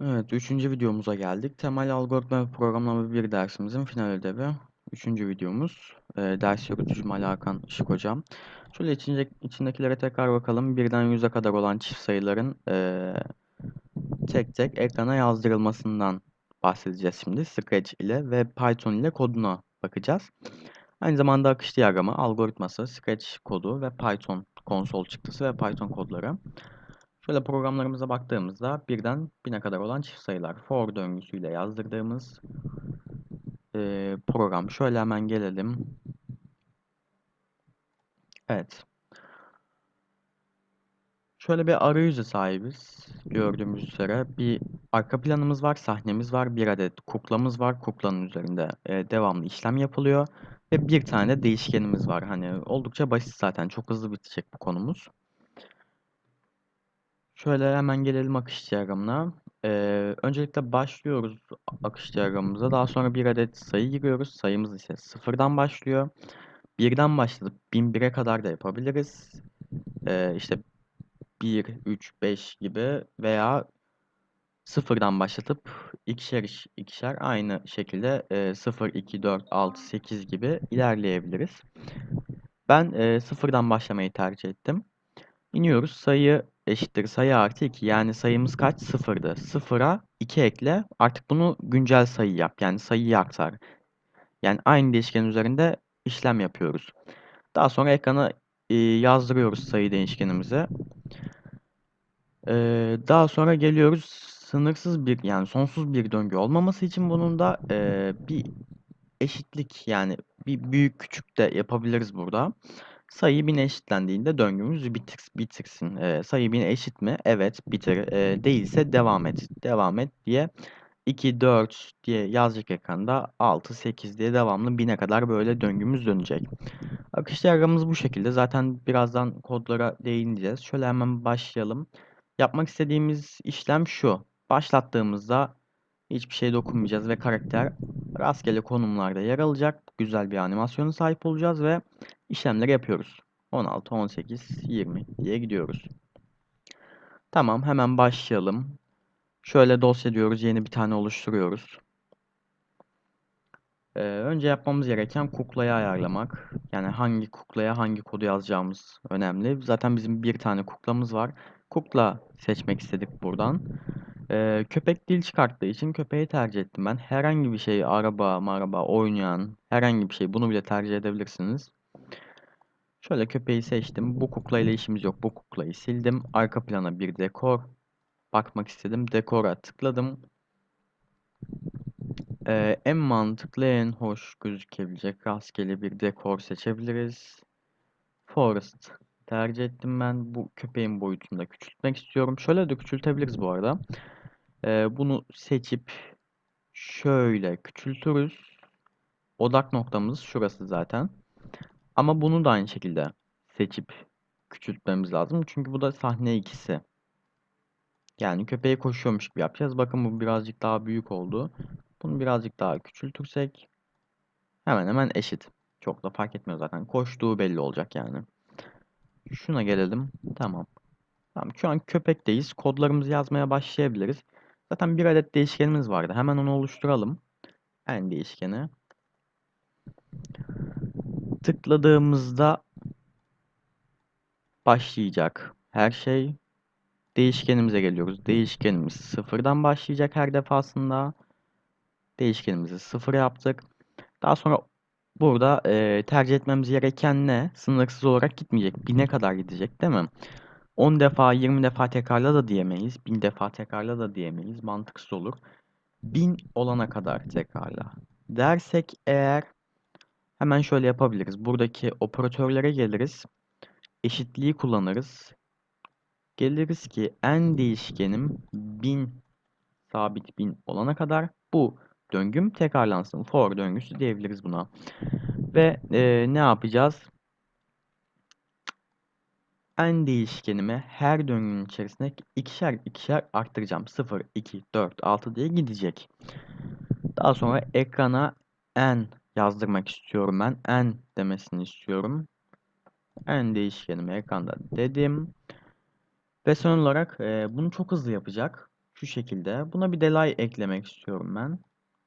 Evet, üçüncü videomuza geldik. Temel algoritma ve programlama bir dersimizin final ödevi. Üçüncü videomuz. Ee, ders yürütücüm Ali Hakan Işık Hocam. Şöyle içinde, içindekilere tekrar bakalım. Birden yüze kadar olan çift sayıların ee, tek tek ekrana yazdırılmasından bahsedeceğiz şimdi. Scratch ile ve Python ile koduna bakacağız. Aynı zamanda akış diyagramı, algoritması, Scratch kodu ve Python konsol çıktısı ve Python kodları. Şöyle programlarımıza baktığımızda birden bine kadar olan çift sayılar for döngüsüyle yazdırdığımız e, program. Şöyle hemen gelelim. Evet. Şöyle bir arayüze sahibiz. Gördüğümüz üzere bir arka planımız var, sahnemiz var, bir adet kuklamız var. Kuklanın üzerinde e, devamlı işlem yapılıyor ve bir tane de değişkenimiz var. Hani oldukça basit zaten. Çok hızlı bitecek bu konumuz. Şöyle hemen gelelim akış diyagramına. Ee, öncelikle başlıyoruz akış diyagramımıza. Daha sonra bir adet sayı giriyoruz. Sayımız ise sıfırdan başlıyor. Birden başlatıp 1001'e kadar da yapabiliriz. Ee, işte 1, 3, 5 gibi veya sıfırdan başlatıp ikişer ikişer aynı şekilde e, 0, 2, 4, 6, 8 gibi ilerleyebiliriz. Ben e, sıfırdan başlamayı tercih ettim. İniyoruz. Sayı eşittir sayı artı 2. Yani sayımız kaç? Sıfırdı. Sıfıra 2 ekle. Artık bunu güncel sayı yap. Yani sayıyı aktar. Yani aynı değişken üzerinde işlem yapıyoruz. Daha sonra ekrana e, yazdırıyoruz sayı değişkenimizi. E, daha sonra geliyoruz. Sınırsız bir yani sonsuz bir döngü olmaması için bunun da e, bir eşitlik yani bir büyük küçük de yapabiliriz burada. Sayı 1000'e eşitlendiğinde döngümüz bitir, bitirsin. Ee, sayı 1000 eşit mi? Evet bitir. Ee, değilse devam et. Devam et diye 2, 4 diye yazacak ekranda 6, 8 diye devamlı 1000'e kadar böyle döngümüz dönecek. Akış diyagramımız bu şekilde. Zaten birazdan kodlara değineceğiz. Şöyle hemen başlayalım. Yapmak istediğimiz işlem şu. Başlattığımızda hiçbir şey dokunmayacağız ve karakter rastgele konumlarda yer alacak. Güzel bir animasyona sahip olacağız ve işlemleri yapıyoruz. 16, 18, 20 diye gidiyoruz. Tamam hemen başlayalım. Şöyle dosya diyoruz. Yeni bir tane oluşturuyoruz. Ee, önce yapmamız gereken kuklayı ayarlamak. Yani hangi kuklaya hangi kodu yazacağımız önemli. Zaten bizim bir tane kuklamız var. Kukla seçmek istedik buradan. Ee, köpek dil çıkarttığı için köpeği tercih ettim ben. Herhangi bir şey, araba, maraba, oynayan, herhangi bir şey bunu bile tercih edebilirsiniz. Şöyle köpeği seçtim. Bu kuklayla işimiz yok. Bu kuklayı sildim. Arka plana bir dekor bakmak istedim. Dekora tıkladım. Ee, en mantıklı, en hoş gözükebilecek rastgele bir dekor seçebiliriz. Forest tercih ettim ben. Bu köpeğin boyutunu da küçültmek istiyorum. Şöyle de küçültebiliriz bu arada. Ee, bunu seçip şöyle küçültürüz. Odak noktamız şurası zaten. Ama bunu da aynı şekilde seçip küçültmemiz lazım. Çünkü bu da sahne ikisi. Yani köpeğe koşuyormuş gibi yapacağız. Bakın bu birazcık daha büyük oldu. Bunu birazcık daha küçültürsek hemen hemen eşit. Çok da fark etmiyor zaten. Koştuğu belli olacak yani. Şuna gelelim. Tamam. Tamam şu an köpekteyiz. Kodlarımızı yazmaya başlayabiliriz. Zaten bir adet değişkenimiz vardı. Hemen onu oluşturalım. En değişkeni. Tıkladığımızda başlayacak. Her şey değişkenimize geliyoruz. Değişkenimiz sıfırdan başlayacak her defasında. Değişkenimizi sıfır yaptık. Daha sonra burada e, tercih etmemiz gereken ne? Sınırsız olarak gitmeyecek. Bine kadar gidecek değil mi? 10 defa 20 defa tekrarla da diyemeyiz. 1000 defa tekrarla da diyemeyiz. Mantıksız olur. 1000 olana kadar tekrarla. Dersek eğer hemen şöyle yapabiliriz. Buradaki operatörlere geliriz. Eşitliği kullanırız. Geliriz ki en değişkenim 1000 sabit 1000 olana kadar bu döngüm tekrarlansın. For döngüsü diyebiliriz buna. Ve e, ne yapacağız? En değişkenimi her döngünün içerisinde ikişer ikişer arttıracağım. 0, 2, 4, 6 diye gidecek. Daha sonra ekrana n yazdırmak istiyorum ben. n demesini istiyorum. n değişkenimi ekranda dedim. Ve son olarak e, bunu çok hızlı yapacak. şu şekilde. Buna bir delay eklemek istiyorum ben.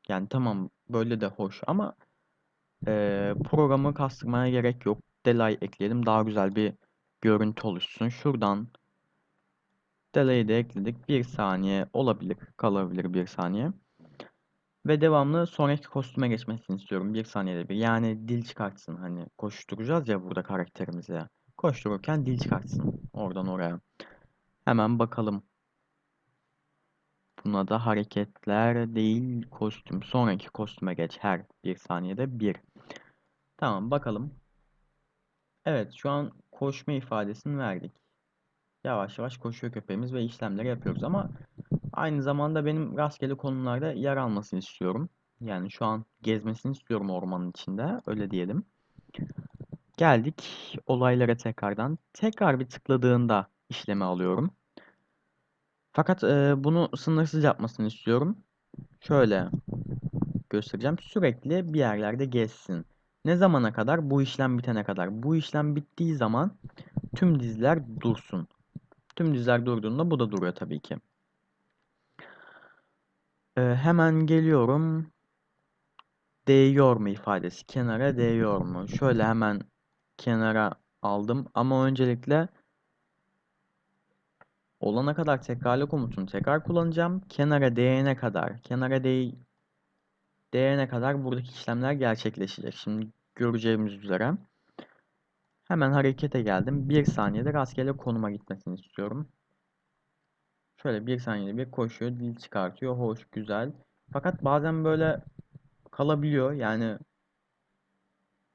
Yani tamam böyle de hoş ama eee, programı kastırmaya gerek yok. Delay ekleyelim daha güzel bir görüntü oluşsun. Şuradan delay'i de ekledik. Bir saniye olabilir. Kalabilir bir saniye. Ve devamlı sonraki kostüme geçmesini istiyorum. Bir saniyede bir. Yani dil çıkartsın. Hani koşturacağız ya burada karakterimize. Koştururken dil çıkartsın. Oradan oraya. Hemen bakalım. Buna da hareketler değil kostüm. Sonraki kostüme geç her bir saniyede bir. Tamam bakalım. Evet şu an koşma ifadesini verdik. Yavaş yavaş koşuyor köpeğimiz ve işlemleri yapıyoruz ama aynı zamanda benim rastgele konularda yer almasını istiyorum. Yani şu an gezmesini istiyorum ormanın içinde öyle diyelim. Geldik olaylara tekrardan. Tekrar bir tıkladığında işlemi alıyorum. Fakat e, bunu sınırsız yapmasını istiyorum. Şöyle göstereceğim. Sürekli bir yerlerde gezsin. Ne zamana kadar? Bu işlem bitene kadar. Bu işlem bittiği zaman tüm diziler dursun. Tüm diziler durduğunda bu da duruyor tabii ki. Ee, hemen geliyorum. Değiyor mu ifadesi. Kenara değiyor mu? Şöyle hemen kenara aldım. Ama öncelikle olana kadar tekrarlı komutunu tekrar kullanacağım. Kenara değene kadar. Kenara değ değene kadar buradaki işlemler gerçekleşecek. Şimdi göreceğimiz üzere. Hemen harekete geldim. Bir saniyede rastgele konuma gitmesini istiyorum. Şöyle bir saniyede bir koşuyor, dil çıkartıyor. Hoş, güzel. Fakat bazen böyle kalabiliyor. Yani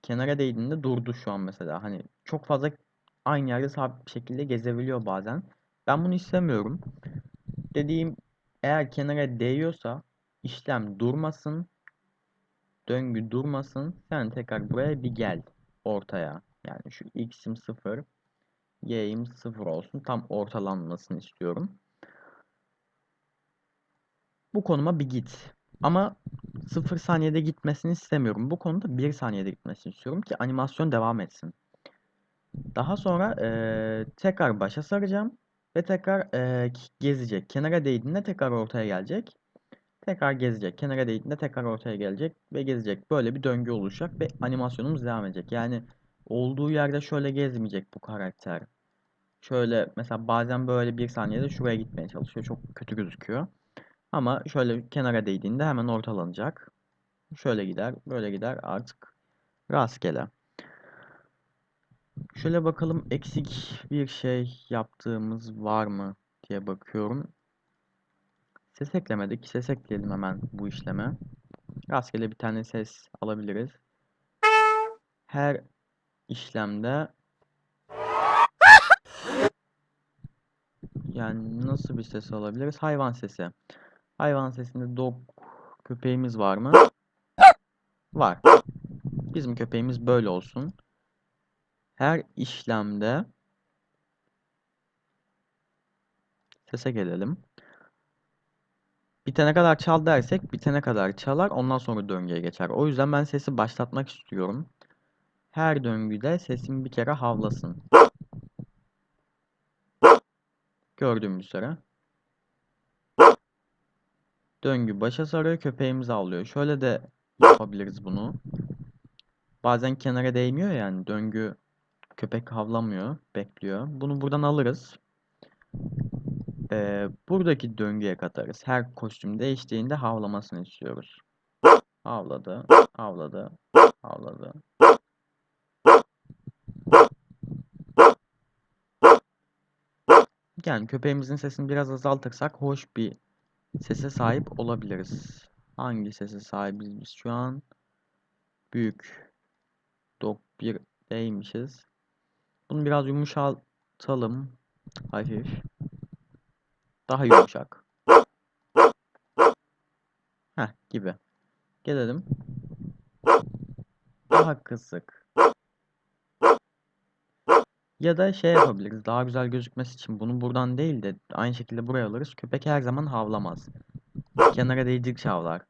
kenara değdiğinde durdu şu an mesela. Hani çok fazla aynı yerde sabit bir şekilde gezebiliyor bazen. Ben bunu istemiyorum. Dediğim eğer kenara değiyorsa işlem durmasın. Döngü durmasın. Sen tekrar buraya bir gel ortaya. Yani şu x'im 0, y'im 0 olsun. Tam ortalanmasını istiyorum. Bu konuma bir git. Ama 0 saniyede gitmesini istemiyorum. Bu konuda 1 saniyede gitmesini istiyorum ki animasyon devam etsin. Daha sonra eee, tekrar başa saracağım. Ve tekrar eee, gezecek. Kenara değdiğinde tekrar ortaya gelecek. Tekrar gezecek. Kenara değdiğinde tekrar ortaya gelecek ve gezecek. Böyle bir döngü oluşacak ve animasyonumuz devam edecek. Yani olduğu yerde şöyle gezmeyecek bu karakter. Şöyle mesela bazen böyle bir saniyede şuraya gitmeye çalışıyor. Çok kötü gözüküyor. Ama şöyle kenara değdiğinde hemen ortalanacak. Şöyle gider, böyle gider artık rastgele. Şöyle bakalım eksik bir şey yaptığımız var mı diye bakıyorum. Ses eklemedik. Ses ekleyelim hemen bu işleme. Rastgele bir tane ses alabiliriz. Her işlemde yani nasıl bir ses alabiliriz? Hayvan sesi. Hayvan sesinde dog köpeğimiz var mı? Var. Bizim köpeğimiz böyle olsun. Her işlemde sese gelelim. Bitene kadar çal dersek bitene kadar çalar ondan sonra döngüye geçer. O yüzden ben sesi başlatmak istiyorum. Her döngüde sesim bir kere havlasın. Gördüğümüz üzere. Döngü başa sarıyor köpeğimiz avlıyor. Şöyle de yapabiliriz bunu. Bazen kenara değmiyor yani döngü köpek havlamıyor, bekliyor. Bunu buradan alırız. Ee, buradaki döngüye katarız. Her kostüm değiştiğinde havlamasını istiyoruz. Havladı, havladı, havladı. Yani köpeğimizin sesini biraz azaltırsak hoş bir sese sahip olabiliriz. Hangi sese sahibiz biz şu an? Büyük. Dog 1 değmişiz. Bunu biraz yumuşatalım. Hafif. Daha yumuşak. Heh gibi. Gelelim. Daha kısık. Ya da şey yapabiliriz. Daha güzel gözükmesi için bunu buradan değil de aynı şekilde buraya alırız. Köpek her zaman havlamaz. Kenara değdikçe havlar.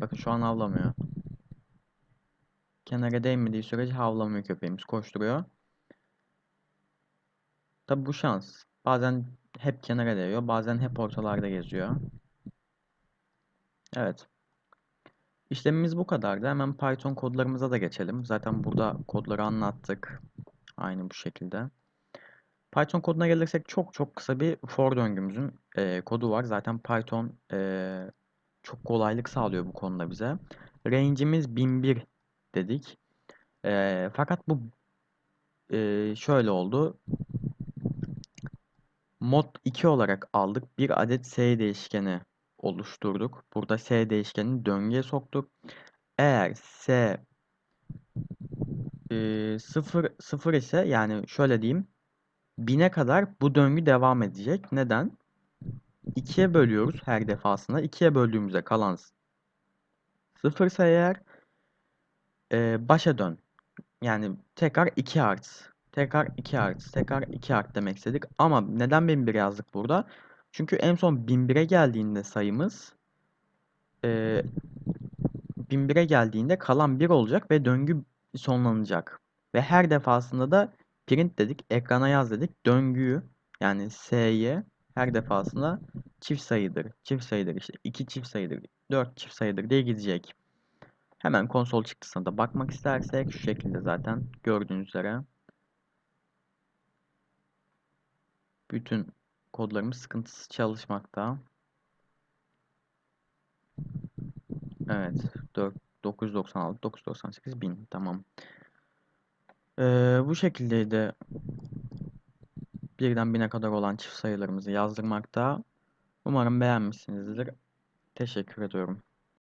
Bakın şu an havlamıyor. Kenara değmediği sürece havlamıyor köpeğimiz. Koşturuyor. Tabi bu şans. Bazen hep kenara değiyor, bazen hep ortalarda geziyor. Evet. İşlemimiz bu kadardı. Hemen Python kodlarımıza da geçelim. Zaten burada kodları anlattık. Aynı bu şekilde. Python koduna gelirsek çok çok kısa bir for döngümüzün e, kodu var. Zaten Python e, çok kolaylık sağlıyor bu konuda bize. Range'imiz 1001 dedik. E, fakat bu e, şöyle oldu. Mod 2 olarak aldık. Bir adet s değişkeni oluşturduk. Burada s değişkenini döngüye soktuk. Eğer s e, 0, 0 ise yani şöyle diyeyim. 1000'e kadar bu döngü devam edecek. Neden? 2'ye bölüyoruz her defasında. 2'ye böldüğümüzde kalan 0 ise eğer e, başa dön. Yani tekrar 2 art. Tekrar 2 art. Tekrar 2 art demek istedik. Ama neden 1001 yazdık burada? Çünkü en son 1001'e geldiğinde sayımız e, 1001'e geldiğinde kalan 1 olacak ve döngü sonlanacak. Ve her defasında da print dedik, ekrana yaz dedik. Döngüyü yani s'ye her defasında çift sayıdır, çift sayıdır işte 2 çift sayıdır, 4 çift sayıdır diye gidecek. Hemen konsol çıktısına da bakmak istersek şu şekilde zaten gördüğünüz üzere bütün kodlarımız sıkıntısız çalışmakta. Evet 4, 996 998 1000 tamam. Ee, bu şekildeydi birden bine kadar olan çift sayılarımızı yazdırmakta. Umarım beğenmişsinizdir. Teşekkür ediyorum.